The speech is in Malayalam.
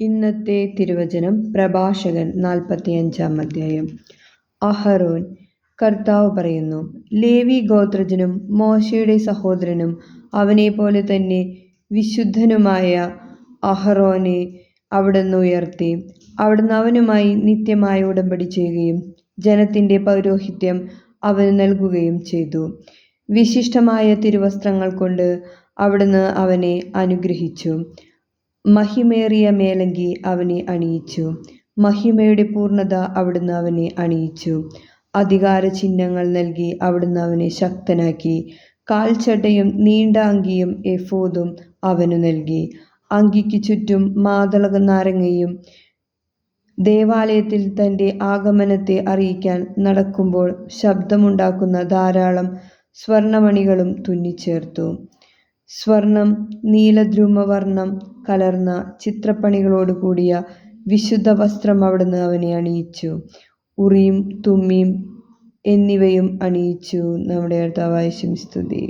ഇന്നത്തെ തിരുവചനം പ്രഭാഷകൻ നാൽപ്പത്തിയഞ്ചാം അധ്യായം. അഹറോൻ കർത്താവ് പറയുന്നു ലേവി ഗോത്രജനും മോശയുടെ സഹോദരനും അവനെ പോലെ തന്നെ വിശുദ്ധനുമായ അഹറോനെ അവിടുന്ന് ഉയർത്തി അവിടുന്ന് അവനുമായി നിത്യമായ ഉടമ്പടി ചെയ്യുകയും ജനത്തിന്റെ പൗരോഹിത്യം അവന് നൽകുകയും ചെയ്തു. വിശിഷ്ടമായ തിരുവസ്ത്രങ്ങൾ കൊണ്ട് അവിടുന്ന് അവനെ അനുഗ്രഹിച്ചു. മഹിമേറിയ മേലങ്കി അവനെ അണിയിച്ചു. മഹിമയുടെ പൂർണത അവിടുന്ന് അവനെ അണിയിച്ചു. അധികാര ചിഹ്നങ്ങൾ നൽകി അവിടുന്ന് അവനെ ശക്തനാക്കി. കാൽച്ചട്ടയും നീണ്ട അങ്കിയും എഫോദും അവനു നൽകി. അങ്കിക്ക് ചുറ്റും മാതളക നാരങ്ങയും ദേവാലയത്തിൽ തന്റെ ആഗമനത്തെ അറിയിക്കാൻ നടക്കുമ്പോൾ ശബ്ദമുണ്ടാക്കുന്ന ധാരാളം സ്വർണമണികളും തുന്നിച്ചേർത്തു. സ്വർണം നീലദ്രുമവർണം കലർന്ന ചിത്രപ്പണികളോട് കൂടിയ വിശുദ്ധ വസ്ത്രം അവിടുന്ന് അവനെ അണിയിച്ചു. ഉറിയും തുമ്മിയും എന്നിവയും അണിയിച്ചു. നമ്മുടെ കർത്താവായ ശംസ്തുതി